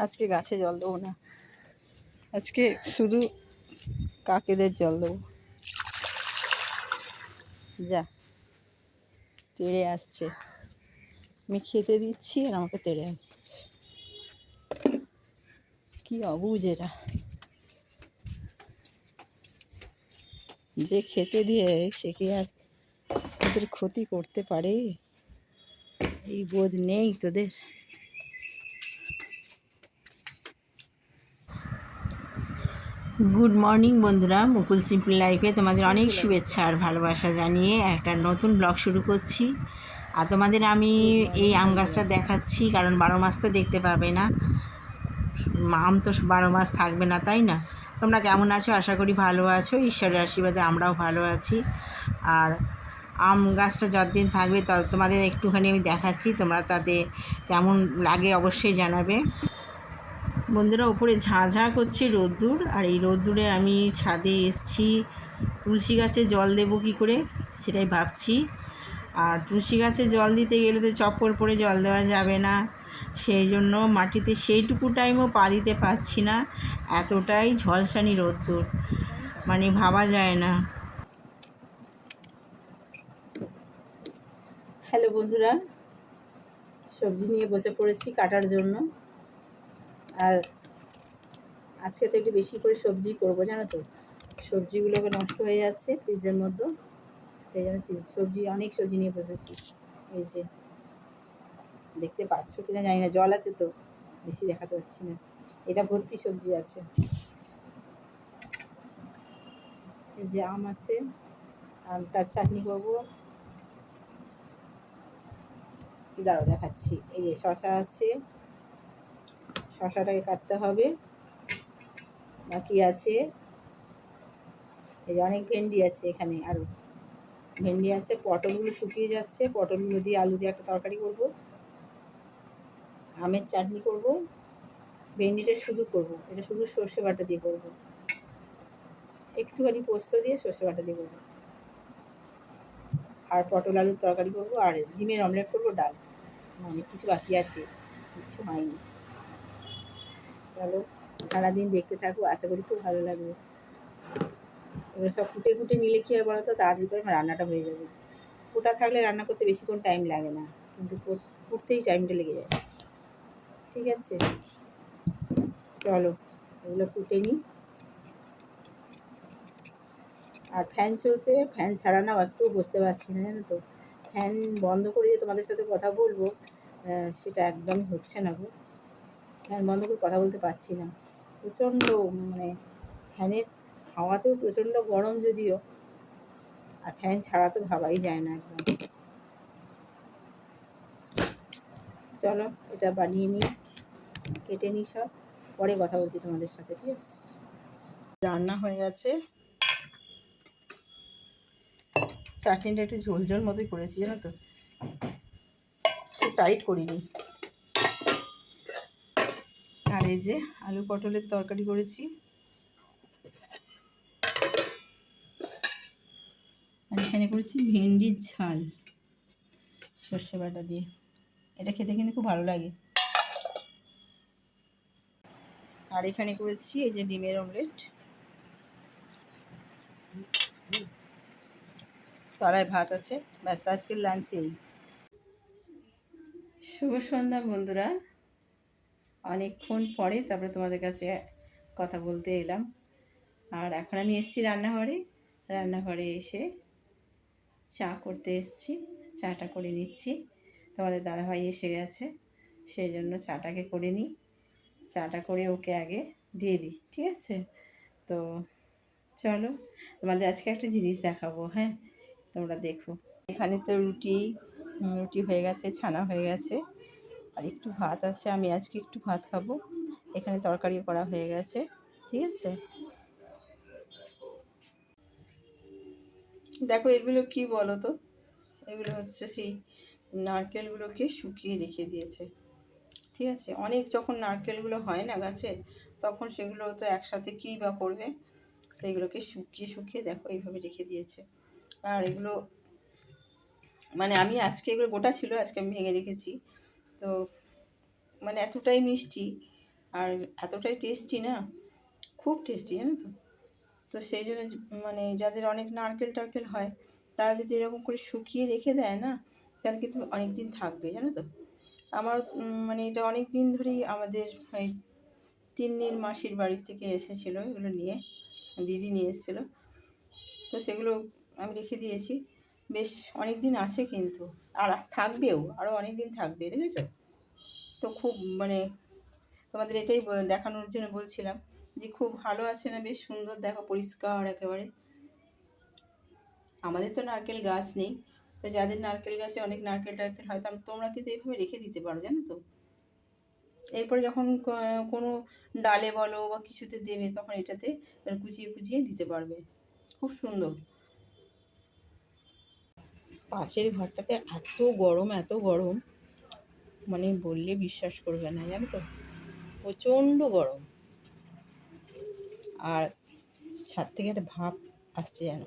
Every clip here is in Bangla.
আজকে গাছে জল দেবো না। আজকে শুধু কাকেদের জল দেবো। যা, তেড়ে আসছে। আমি খেতে দিচ্ছি আর আমাকে তেড়ে আসছে। কি অবুঝ এরা। যে খেতে দিয়ে সে কি আর ওদের ক্ষতি করতে পারে? এই বোধ নেই তোদের। গুড মর্নিং বন্ধুরা। মুকুল সিম্পল লাইফে তোমাদের অনেক শুভেচ্ছা আর ভালোবাসা জানিয়ে একটা নতুন ব্লগ শুরু করছি। আর তোমাদের আমি এই আম গাছটা দেখাচ্ছি, কারণ বারো মাস তো দেখতে পাবে না। আম তো বারো মাস থাকবে না, তাই না? তোমরা কেমন আছো? আশা করি ভালো আছো। ঈশ্বরের আশীর্বাদে আমরাও ভালো আছি। আর আম গাছটা যতদিন থাকবে তত তোমাদের একটুখানি আমি দেখাচ্ছি। তোমরা তাতে কেমন লাগে অবশ্যই জানাবে। বন্ধুরা, ওপরে ঝাঁ করছে রোদ্দুর, আর এই রোদ্দুরে আমি ছাদে এসছি। তুলসী গাছে জল দেবো কী করে, সেটাই ভাবছি। আর তুলসী গাছে জল দিতে গেলে তো চপ্পল পরে জল দেওয়া যাবে না। সেই জন্য মাটিতে সেইটুকু টাইমও পা দিতে পারছি না। এতটাই ঝলসানি রোদ্দুর মানে ভাবা যায় না। হ্যালো বন্ধুরা, সবজি নিয়ে বসে পড়েছি কাটার জন্য। আর আজকে তো একটু বেশি করে সবজি করব, জানো তো? সবজিগুলোকে নষ্ট হয়ে যাচ্ছে ফ্রিজের মধ্যে। সেই জন্য সবজি, অনেক সবজি নিয়ে বসেছি। এই যে, দেখতে পাচ্ছ কিনা জানি না, জল আছে তো, বেশি দেখাতে পাচ্ছি না। এটা ভর্তি সবজি আছে। এই যে আম আছে, আমটার চাটনি করব। দাঁড়াও দেখাচ্ছি। এই যে শশা আছে শশাটাকে কাটতে হবে। বাকি আছে। এই যে অনেক ভেন্ডি আছে এখানে আরও ভেন্ডি আছে, পটলগুলো শুকিয়ে যাচ্ছে। পটলগুলো দিয়ে আলু দিয়ে একটা তরকারি করব। আমের চাটনি করব। ভেন্ডিটা শুধু করব। এটা শুধু সর্ষে বাটা দিয়ে করব। একটুখানি পোস্ত দিয়ে সর্ষে বাটা দিয়ে করব। আর পটল আলুর তরকারি করব। আর ডিমের অমলেট করব, ডাল। অনেক কিছু বাকি আছে। কিছু হয়নি। চলো সারাদিন দেখতে থাকব আশা করি খুব ভালো লাগবে। এবার সব কুটে কুটে নিলে কী হয় বলো তো তাড়াতাড়ি করে আমার রান্নাটা হয়ে যাবে। কুটা থাকলে রান্না করতে বেশিক্ষণ টাইম লাগে না, কিন্তু কুটতেই টাইমটা লেগে যায়। ঠিক আছে? চলো, এগুলো কুটে নিই। আর ফ্যান চলছে ফ্যান ছাড়া নাও একটু বসতে পারছি না, জানো তো? ফ্যান বন্ধ করে যে তোমাদের সাথে কথা বলব সেটা একদমই হচ্ছে না গো। ফ্যান বন্ধ করে কথা বলতে পারছি না। প্রচণ্ড মানে ফ্যানের হাওয়াতেও প্রচণ্ড গরম যদিও, আর ফ্যান ছাড়া তো ভাবাই যায় না একদম। চলো, এটা বানিয়ে নিই, কেটে নিই সব, পরে কথা বলছি তোমাদের সাথে, ঠিক আছে? রান্না হয়ে গেছে। চাটনিটা একটু ঝোল ঝোল মতোই করেছি, জানো তো? টাইট করিনি। এই আলু পটলের তরকারি করেছি। আর এখানে করেছি ভেন্ডির ঝাল, সর্ষে বাটা দিয়ে। এটা খেতে কিন্তু খুব ভালো লাগে। আর এখানে করেছি এই যে ডিমের অমলেট। তলায় ভাত আছে। ব্যাস, আজকের লাঞ্চেই। শুভ সন্ধ্যা বন্ধুরা। অনেকক্ষণ পরে তারপরে তোমাদের কাছে কথা বলতে এলাম। আর এখন আমি এসেছি রান্নাঘরে। রান্নাঘরে এসে চা করতে এসেছি, চাটা করে নিচ্ছি। তোমাদের দাদাভাই এসে গেছে, সেই জন্য চাটাকে করে নিই। চাটা করে ওকে আগে দিয়ে দিই, ঠিক আছে? তো চলো, তোমাদের আজকে একটা জিনিস দেখাবো হ্যাঁ? তোমরা দেখো। এখানে তো রুটি রুটি হয়ে গেছে, ছানা হয়ে গেছে। আর একটু ভাত আছে, আমি আজকে একটু ভাত খাব। এখানে তরকারি করা হয়ে গেছে, ঠিক আছে? দেখো এগুলো কি বলো তো এগুলো হচ্ছে সেই নারকেলগুলোকে শুকিয়ে রেখে দিয়েছে, ঠিক আছে? অনেক যখন নারকেলগুলো হয় না গাছে, তখন সেগুলো তো একসাথে কী বা করবে? তো এগুলোকে শুকিয়ে শুকিয়ে দেখো এইভাবে রেখে দিয়েছে। আর এগুলো মানে আমি আজকে এগুলো গোটা ছিল, আজকে আমি ভেঙে রেখেছি। তো মানে এতটাই মিষ্টি আর এতটাই টেস্টি না, খুব টেস্টি জানো তো? তো সেই জন্য মানে যাদের অনেক নারকেল টারকেল হয়, তারা যদি এরকম করে শুকিয়ে রেখে দেয় না, তাহলে কিন্তু অনেক দিন থাকবে, জানো তো? আমার মানে এটা অনেক দিন ধরেই আমাদের এই তিন্নির মাসির বাড়ির থেকে এসেছিল, এগুলো নিয়ে, দিদি নিয়ে এসেছিল। তো সেগুলো আমি রেখে দিয়েছি। বেশ অনেক দিন আছে কিন্তু। আর থাকবেও আরও অনেক দিন থাকবে, দেখেছ? তো খুব মানে তোমাদের এটাই দেখানোর জন্য বলছিলাম যে খুব ভালো আছে না, বেশ সুন্দর, দেখো পরিষ্কার একেবারে। আমাদের তো নারকেল গাছ নেই, তো যাদের নারকেল গাছে অনেক নারকেল টারকেল হয় তোমরা কিন্তু এইভাবে রেখে দিতে পারো, জানো তো? এরপরে যখন কোনো ডালে বলো বা কিছুতে দেবে, তখন এটাতে কুচিয়ে কুচিয়ে দিতে পারবে। খুব সুন্দর। পাশের ঘরটাতে এত গরম এত গরম। মানে বললে বিশ্বাস করবে না, জানো তো? প্রচণ্ড গরম। আর ছাদ থেকে একটা ভাপ আসছে যেন।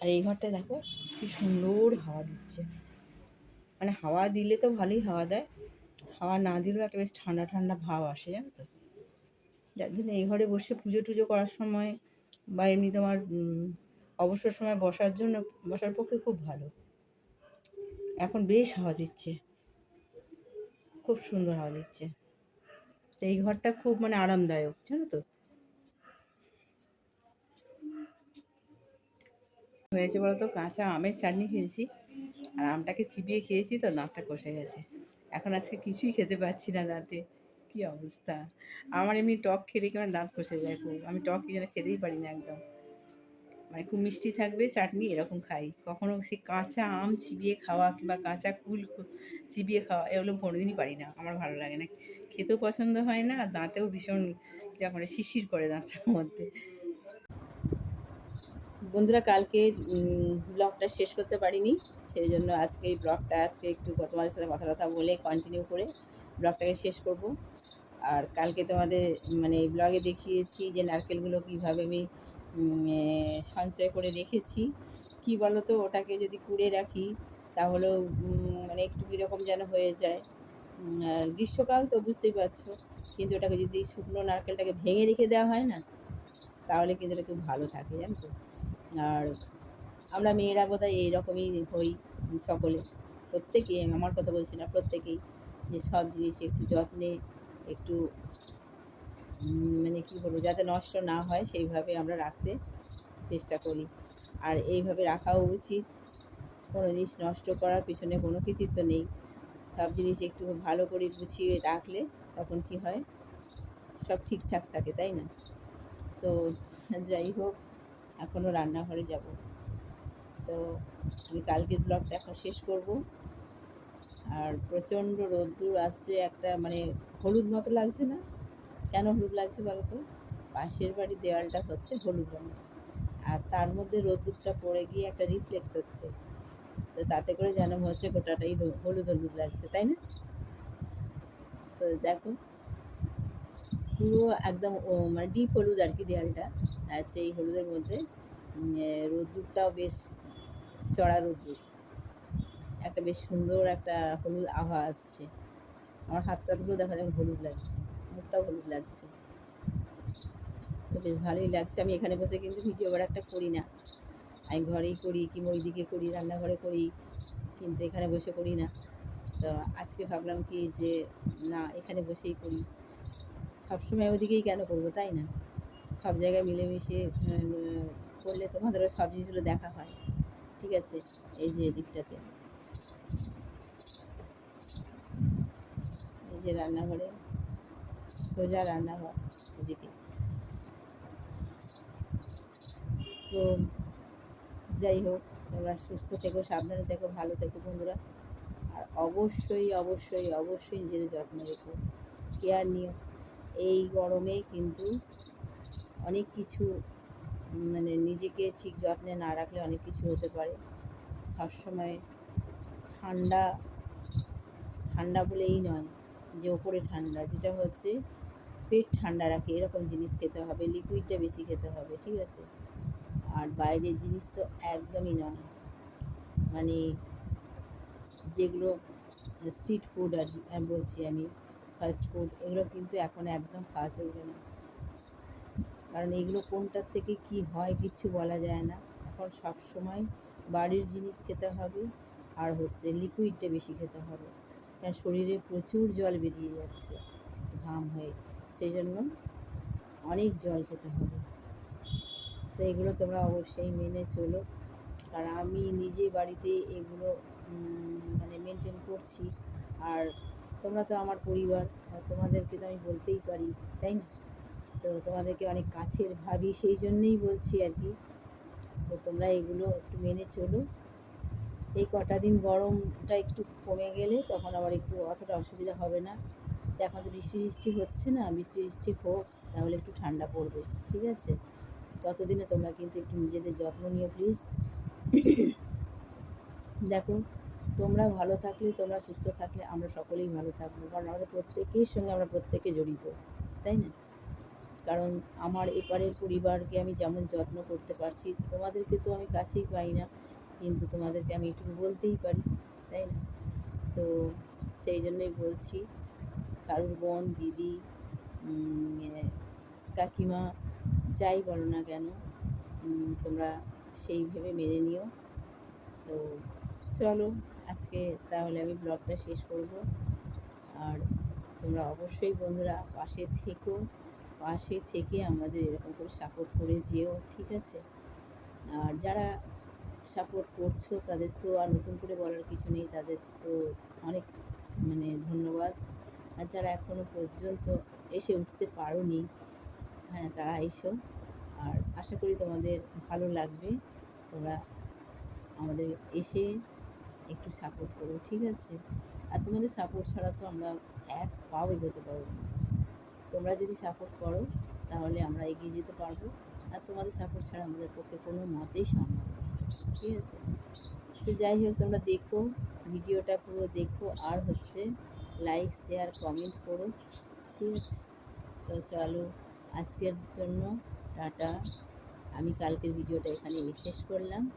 আর এই ঘরটা দেখো কি সুন্দর হাওয়া দিচ্ছে। মানে হাওয়া দিলে তো ভালোই হাওয়া দেয়। হাওয়া না দিলেও একটা বেশ ঠান্ডা ঠান্ডা ভাব আসে, জানো তো? যার জন্য এই ঘরে বসে পুজো টুজো করার সময় বা এমনি তোমার অবসর সময় বসার জন্য, বসার পক্ষে খুব ভালো। এখন বেশ হাওয়া দিচ্ছে। খুব সুন্দর হাওয়া দিচ্ছে। তো এই ঘরটা খুব মানে আরামদায়ক, জানো তো? হয়েছে বলতো, কাঁচা আমের চাটনি খেয়েছি। আর আমটাকে চিবিয়ে খেয়েছি তো দাঁতটা কষে গেছে। এখন আজকে কিছুই খেতে পাচ্ছি না দাঁতে। কি অবস্থা? আমার এমনি টক খেলে কেমন দাঁত কষে যায় খুব। আমি টক যেন খেতেই পারি না একদম। মানে খুব মিষ্টি থাকবে, চাটনি এরকম খাই। কখনো সে কাঁচা আম চিবিয়ে খাওয়া কিংবা কাঁচা কুল চিবিয়ে খাওয়া, এগুলো কোনোদিনই পারি না। আমার ভালো লাগে না। খেতেও পছন্দ হয় না, দাঁতেও ভীষণ যা করে শিশির করে দাঁতটার মধ্যে। বন্ধুরা, কালকে ব্লগটা শেষ করতে পারিনি। সেই জন্য আজকে এই ব্লগটা, আজকে একটু তোমাদের সাথে কথা কথা বলে কন্টিনিউ করে ব্লগটাকে শেষ করব। আর কালকে তোমাদের মানে ব্লগে দেখিয়েছি যে নারকেলগুলো কীভাবে আমি সঞ্চয় করে রেখেছি। কি বলো তো ওটাকে যদি কুড়ে রাখি, তাহলেও মানে একটু কীরকম যেন হয়ে যায়। গ্রীষ্মকাল তো বুঝতেই পারছ, কিন্তু ওটাকে যদি শুকনো নারকেলটাকে ভেঙে রেখে দেওয়া হয় না, তাহলে কিন্তু এটা খুব ভালো থাকে, জানো তো। আর আমরা মেয়েরা বোধহয় এইরকমই হই সকলে প্রত্যেকেই আমি আমার কথা বলছি না প্রত্যেকেই, যে সব জিনিস একটু যত্নে, একটু মানে কী বলব, যাতে নষ্ট না হয়, সেইভাবে আমরা রাখতে চেষ্টা করি। আর এইভাবে রাখাও উচিত। কোনো জিনিস নষ্ট করার পিছনে কোনো কৃতিত্ব নেই। সব জিনিস একটু ভালো করে গুছিয়ে রাখলে তখন কি হয়, সব ঠিকঠাক থাকে, তাই না? তো যাই হোক এখনও রান্নাঘরে যাব। তো আমি কালকের ব্লগটা এখন শেষ করব। আর প্রচণ্ড রোদ্দুর আসছে, একটা মানে হলুদ মতো লাগছে না? কেন হলুদ লাগছে বলো তো? পাশের বাড়ির দেওয়ালটা হচ্ছে হলুদ রঙের। আর তার মধ্যে রোদ্দুরটা পড়ে গিয়ে একটা রিফ্লেক্স হচ্ছে। তো তাতে করে যেন হচ্ছে গোটাটাই হলুদ হলুদ লাগছে, তাই না? তো দেখো, পুরো একদম মানে ডিপ হলুদ আর কি দেয়ালটা। আর সেই হলুদের মধ্যে রোদ্দুরটাও বেশ চড়া রোদ্দুর। একটা বেশ সুন্দর একটা হলুদ আভা আসছে। আমার হাতটাগুলো দেখা যায় হলুদ লাগছে। মুখটাও হলুদ লাগছে। বেশ ভালোই লাগছে। আমি এখানে বসে কিন্তু ভিডিও বার একটা করি না। আমি ঘরেই করি, কিংবা ওইদিকে করি, রান্নাঘরে করি, কিন্তু এখানে বসে করি না। তো আজকে ভাবলাম কি যে, না, এখানে বসেই করি। সবসময় ওদিকেই কেন করব, তাই না? সব জায়গায় মিলেমিশে করলে তোমাদেরও সব জিনিসগুলো দেখা হয়। ঠিক আছে? এই যে এদিকটাতে। এই যে রান্নাঘরে। সোজা রান্নাঘর এদিকে। তো যাই হোক, তোমরা সুস্থ থেকো, সাবধানে থেকো, ভালো থেকো বন্ধুরা। আর অবশ্যই অবশ্যই অবশ্যই নিজেদের যত্ন রেখো। কেয়ার নিও। এই গরমে কিন্তু অনেক কিছু মানে নিজেকে ঠিক যত্নে না রাখলে অনেক কিছু হতে পারে। সবসময় ঠান্ডা ঠান্ডা বলেই নয়, যে ওপরে ঠান্ডা, যেটা হচ্ছে পেট ঠান্ডা রাখে, এরকম জিনিস খেতে হবে লিকুইডটা বেশি খেতে হবে, ঠিক আছে? আর বাইরের জিনিস তো একদমই নয়। মানে যেগুলো স্ট্রিট ফুড আর বলছি আমি ফাস্ট ফুড এগুলো কিন্তু এখন একদম খাওয়া চলবে না। কারণ এগুলো কোনটার থেকে কি হয় কিচ্ছু বলা যায় না। এখন সব সময় বাড়ির জিনিস খেতে হবে আর হচ্ছে লিকুইডটা বেশি খেতে হবে। কারণ শরীরে প্রচুর জল বেরিয়ে যাচ্ছে, ঘাম হয়ে। সেই জন্য অনেক জল খেতে হবে। তো এগুলো তোমরা অবশ্যই মেনে চলো। আর আমি নিজে বাড়িতে এগুলো মানে মেনটেন করছি। আর তোমরা তো আমার পরিবার, আর তোমাদেরকে তো আমি বলতেই পারি, তাই না? তো তোমাদেরকে অনেক কাছের ভাবি, সেই জন্যেই বলছি আর কি। তো তোমরা এগুলো একটু মেনে চলো। এই কটা দিন গরমটা একটু কমে গেলে তখন আবার একটু অতটা অসুবিধা হবে না। এখন তো বৃষ্টি বৃষ্টি হচ্ছে না, বৃষ্টি বৃষ্টি হোক, তাহলে একটু ঠান্ডা পড়বে, ঠিক আছে? ততদিনে তোমরা কিন্তু একটু নিজেদের যত্ন নিও প্লিজ দেখো, তোমরা ভালো থাকলে, তোমরা সুস্থ থাকলে, আমরা সকলেই ভালো থাকব, কারণ আমাদের প্রত্যেকের সঙ্গে আমরা প্রত্যেকে জড়িত, তাই না? কারণ আমার এপারের পরিবারকে আমি যেমন যত্ন করতে পারছি, তোমাদেরকে তো আমি কাছেই পাই না, কিন্তু তোমাদেরকে আমি একটু বলতেই পারি, তাই না? তো সেই জন্যই বলছি কারুর বোন, দিদি কাকিমা, যাই বলো না কেন তোমরা সেইভাবে মেনে নিও। তো চলো, আজকে তাহলে আমি ব্লগটা শেষ করব। আর তোমরা অবশ্যই বন্ধুরা পাশে থেকো, পাশে থেকে আমাদের এরকম করে সাপোর্ট করে যেও, ঠিক আছে? আর যারা সাপোর্ট করছ, তাদের তো আর নতুন করে বলার কিছু নেই, তাদের তো অনেক মানে ধন্যবাদ। আর যারা এখনও পর্যন্ত এসে উঠতে পারোনি। হ্যাঁ তারা এসো। আর আশা করি তোমাদের ভালো লাগবে। তোমরা আমাদের এসে একটু সাপোর্ট করো, ঠিক আছে? আর তোমাদের সাপোর্ট ছাড়া তো আমরা এক পাও এগোতে পারব না। তোমরা যদি সাপোর্ট করো, তাহলে আমরা এগিয়ে যেতে পারব। আর তোমাদের সাপোর্ট ছাড়া আমাদের পক্ষে কোনো মতেই সম্ভব ঠিক আছে? তো যাই হোক, তোমরা দেখো, ভিডিওটা পুরো দেখো। আর হচ্ছে লাইক শেয়ার কমেন্ট করো ঠিক আছে? তো চলো, আজকের জন্য টাটা। আমি কালকের ভিডিওটা এখানে শেষ করলাম।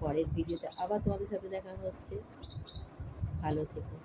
পরের ভিডিওতে আবার তোমাদের সাথে দেখা হচ্ছে। ভালো থেকো।